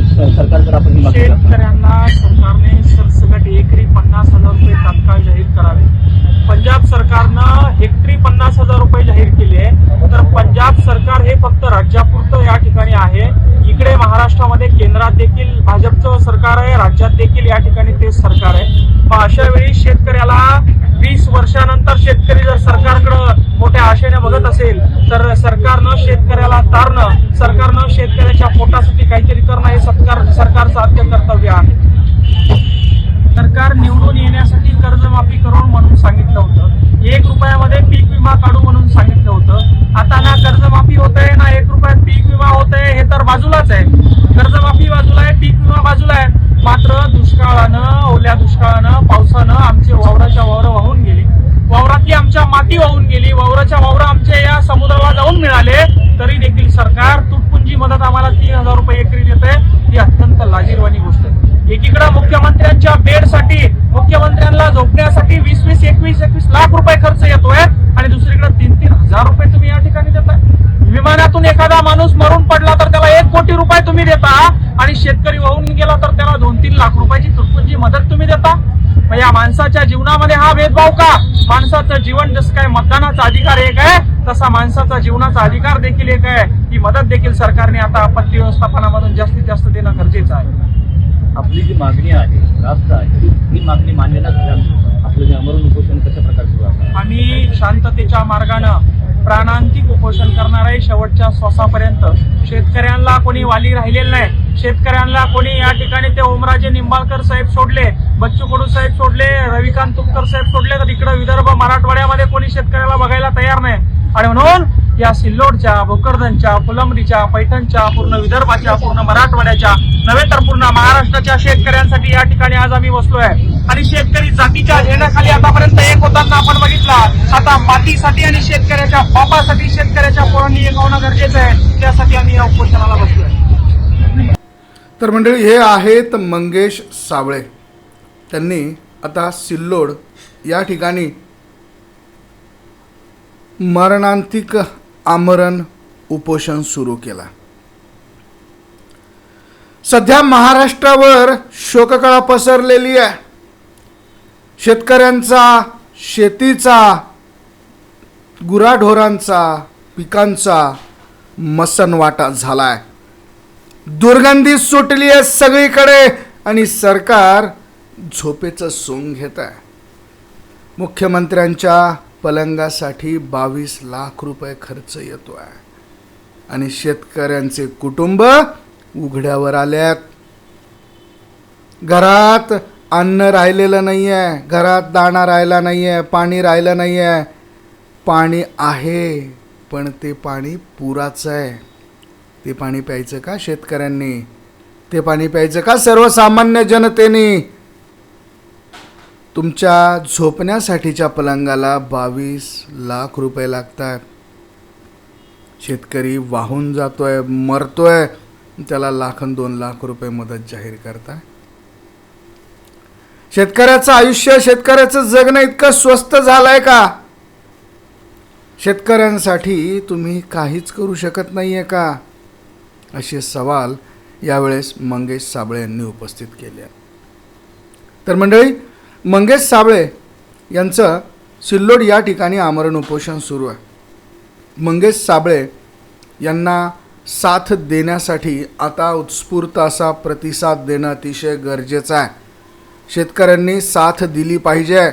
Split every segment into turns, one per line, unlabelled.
सरकारकडे आपण?
शेतकऱ्यांना सरकारने सरसकट एकरी पन्नास हजार रुपये तात्काळ जाहीर करावे. पंजाब सरकारनं हेक्टरी पन्नास हजार रुपये जाहीर केले आहे. तर पंजाब सरकार हे फक्त राज्यापुरतं या ठिकाणी आहे. इकडे महाराष्ट्रामध्ये केंद्रात देखील भाजपचं सरकार आहे राज्यात देखील या ठिकाणी तेच सरकार आहे. मग अशा वेळी शेतकऱ्याला वीस वर्षानंतर शेतकरी जर सरकारकडं मोठ्या आशेने असेल तर सरकारनं शेतकऱ्याला तारणं सरकारनं शेतकऱ्याच्या पोटासाठी काहीतरी करणं हे सरकार सरकारचं आद्य कर्तव्य आहे. सरकार निवडून येण्यासाठी कर्जमाफी करून म्हणून सांगितलं होतं. एक रुपयामध्ये पीक विमा काढू म्हणून सांगितलं होतं. आता ना कर्जमाफी होत आहे ना एक रुपयात पीक विमा होत आहे हे तर बाजूलाच आहे. कर्जमाफी बाजूला आहे पीक विमा बाजूला आहे. मात्र दुष्काळानं ओल्या दुष्काळानं पावसानं आमचे वावराच्या वावरं वाहून गेली. वावरातली आमच्या माती वाहून गेली वावराच्या वावरात समुद्राला जाऊन मिळाले तरी देखील सरकार तुटपुंजी मदत आम्हाला तीन हजार रुपये एकरी देते ही अत्यंत लाजीरवाणी गोष्ट आहे. एकीकडे मुख्यमंत्र्यांच्या बेडसाठी मुख्यमंत्र्यांना झोपण्यासाठी वीस वीस एकवीस एकवीस लाख रुपये खर्च येतोय आणि दुसरीकडे तीन तीन हजार रुपये तुम्ही या ठिकाणी देताय. विमानातून एखादा माणूस मरून पडला तर त्याला एक कोटी रुपये तुम्ही देता आणि शेतकरी वाहून गेला तर त्याला दोन तीन लाख रुपयाची तुटपुंजी मदत तुम्ही देता. मग या माणसाच्या जीवनामध्ये हा भेदभाव का? माणसाचं जीवन जसं काय मतदानाचा अधिकार एक आहे तसा माणसाचा जीवनाचा अधिकार देखील एक आहे. ही मदत देखील सरकारने आता आपत्ती व्यवस्थापनामधून जास्तीत जास्त देणं गरजेचं आहे.
आपली जी मागणी आहे रास्त आहे ही मागणी मान्य आपलं जे अमरण उपोषण कशा प्रकारे सुरू आहे
आम्ही शांततेच्या मार्गानं प्राणांतिक उपोषण करणार आहे. शेवटच्या श्वासापर्यंत शेतकऱ्यांना कोणी वाली राहिलेलं नाही. शेतकऱ्यांना कोणी या ठिकाणी ते ओमराजे निंबाळकर साहेब सोडले बच्चू कडू साहेब सोडले रविकांत तुपकर साहेब सोडले तर इकडे विदर्भ मराठवाड्यामध्ये कोणी शेतकऱ्याला बघायला तयार नाही. आणि म्हणून या सिल्लोडच्या भोकरदनच्या फुलंबरीच्या पैठणच्या पूर्ण विदर्भाच्या पूर्ण मराठवाड्याच्या नव्हे तर पूर्ण महाराष्ट्राच्या शेतकऱ्यांसाठी या ठिकाणी आज आम्ही बसलोय. आणि शेतकरी जातीच्या झेंड्याखाली आतापर्यंत एक होताना आपण बघितला. आता मातीसाठी आणि शेतकऱ्याच्या बापासाठी शेतकऱ्याच्या पोरांनी एक होणं गरजेचं आहे. त्यासाठी आम्ही या उपोषणाला बसलोय.
तर मंडळी हे आहेत मंगेश सावळे. त्यांनी आता सिल्लोड या ठिकाणी मरणांतिक आमरण उपोषण सुरू केला. सध्या महाराष्ट्रावर शोककळा पसरलेली आहे. शेतकऱ्यांचा शेतीचा गुराढोरांचा पिकांचा मसनवाटा झालाय. दुर्गंधी सुटली आहे सगळीकडे आणि सरकार झोपेचं सोंग घेत आहे मुख्यमंत्र्यांच्या पलंगासाठी बावीस लाख रुपये खर्च येतो आहे आणि शेतकऱ्यांचे कुटुंब उघड्यावर आल्यात घरात अन्न राहिलेलं नाही आहे घरात दाणा राहिला नाही आहे पाणी राहिलं नाही आहे पाणी आहे पण ते पाणी पुराचं आहे. ते पाणी प्यायचं का शेतकऱ्यांनी? ते पाणी प्यायचं का सर्वसामान्य जनतेने? तुमच्या झोपण्यासाठीच्या पलंगाला बावीस लाख रुपये लागतात. शेतकरी वाहून जातोय मरतोय त्याला लाखन दोन लाख रुपये मदत जाहीर करताय शेतकऱ्याचं आयुष्य शेतकऱ्याचं जगणं इतकं स्वस्त झालंय का? शेतकऱ्यांसाठी तुम्ही काहीच करू शकत नाही आहे का? असे सवाल यावेळेस मंगेश साबळे यांनी उपस्थित केले. तर मंडळी मंगेश साबळे यांचं सिल्लोड या ठिकाणी आमरण उपोषण सुरू आहे. मंगेश साबळे यांना साथ देण्यासाठी आता उत्स्फूर्त असा प्रतिसाद देणं अतिशय गरजेचं आहे. शेतकऱ्यांनी साथ दिली पाहिजे.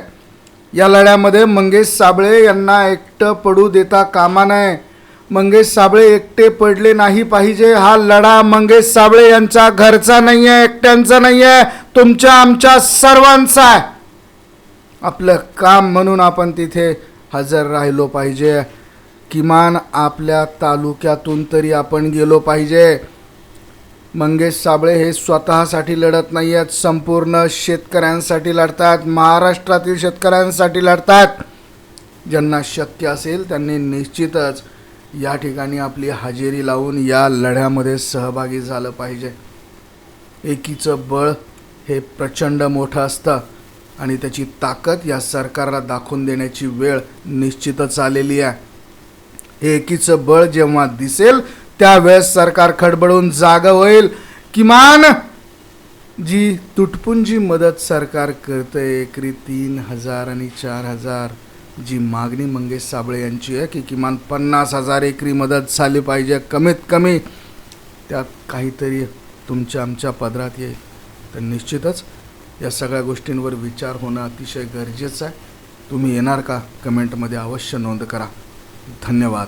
या लढ्यामध्ये मंगेश साबळे यांना एकटं पडू देता कामा नये. मंगेश साबळे एकटे पडले नाही पाहिजे. हा लढा मंगेश साबळे यांचा घरचा नाही आहे एकट्यांचा नाही आहे तुमच्या आमच्या सर्वांचा आहे. आपलं काम म्हणून आपण तिथे हजर राहिलो पाहिजे. किमान आपल्या तालुक्यातून तरी आपण गेलो पाहिजे. मंगेश साबळे हे स्वतःसाठी लढत नाही आहेत संपूर्ण शेतकऱ्यांसाठी लढतात महाराष्ट्रातील शेतकऱ्यांसाठी लढतात. ज्यांना शक्य असेल त्यांनी निश्चितच या ठिकाणी आपली हजेरी लावून या लढ्यामध्ये सहभागी झालं पाहिजे. एकीचं बळ हे प्रचंड मोठं असतं. आणि त्याची ताकद या सरकारला दाखवून देण्याची वेळ निश्चितच आलेली आहे. एकीचं बळ जेव्हा दिसेल त्यावेळेस सरकार खडबडून जाग होईल. किमान जी तुटपुंजी मदत सरकार करतंय एकरी तीन हजार आणि चार हजार जी मागणी मंगेश साबळे यांची आहे की किमान पन्नास हजार एकरी मदत झाली पाहिजे कमीत कमी त्यात काहीतरी तुमच्या आमच्या पदरात येईल. तर निश्चितच या सगळ्या गोष्टींवर विचार होणं अतिशय गरजेचं आहे. तुम्ही येणार का? कमेंटमध्ये अवश्य नोंद करा. धन्यवाद.